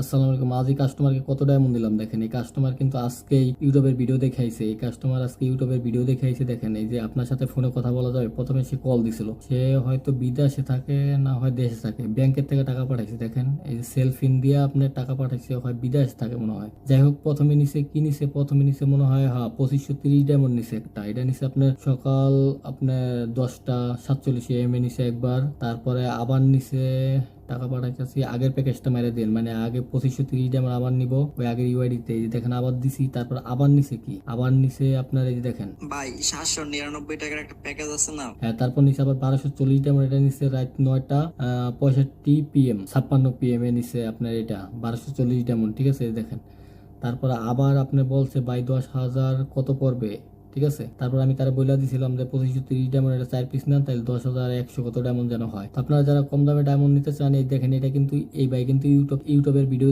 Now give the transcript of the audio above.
আসসালামু আলাইকুম। আজ এই কাস্টমারকে কত ডায়মন্ড দিলাম? দেখেন, এই কাস্টমার কিন্তু আজকেই ইউটিউবের ভিডিও দেখাইছে। এই কাস্টমার আজকে ইউটিউবের ভিডিও দেখাইছে, দেখেন, এই যে আপনার সাথে ফোনে কথা বলা যাবে। প্রথমে সে কল দিছিল। সে হয়তো বিদেশে থাকে, না হয় দেশে থাকে। ব্যাংকের থেকে টাকা পাঠাইছে, দেখেন। এই যে সেলফ ইন্ডিয়া আপনার টাকা পাঠাইছে, হয় বিদেশ থাকে মনে হয়। যাই হোক, প্রথমে নিচে কি নিছে? প্রথমে নিচে মনে হয় হ্যাঁ পঁচিশশো তিরিশ ডায়মন্ড নিছে একটা। এটা নিচে আপনার সকাল আপনার দশটা সাতচল্লিশে এম এ নিচে একবার। তারপরে আবার নিচে টাকা পাঠাইতেছি আগের প্যাকেজটা মেরে দিন। মানে আগে পঁচিশশো তিরিশ ডায়মন্ড আবার নিব ওই আগের ইউআইডিতে এই যে দেখেন আবার দিছি তারপর আবার নিচে কি? আবার নিচে আপনার এই যে দেখেন। ভাই সাতশো নিরানব্বই টাকার একটা প্যাকেজ আছে না? হ্যাঁ তারপর নিচে আবার বারোশো চল্লিশ ডায়মন্ড এটা নিচে রাত নয়টা পঁয়ষট্টি পিএম ছাপ্পান্ন পিএম এ নিচে আপনার এটা বারোশো চল্লিশ ডেমন ঠিক আছে? এই দেখেন। তারপর আবার আপনি বলছে বাই দশ হাজার কত পড়বে? ঠিক আছে? তারপর আমি তারা বইলা দিছিলাম যে পঁচিশশো তিরিশ ডায়মন্ড চার পিস নেন তাহলে দশ হাজার একশো কত ডায়মন্ড যেন হয়। আপনারা যারা কম দামে ডায়মন্ড নিতে চান, এই দেখেন, এটা কিন্তু এই বাইক কিন্তু ইউটিউব ইউটিউবের ভিডিও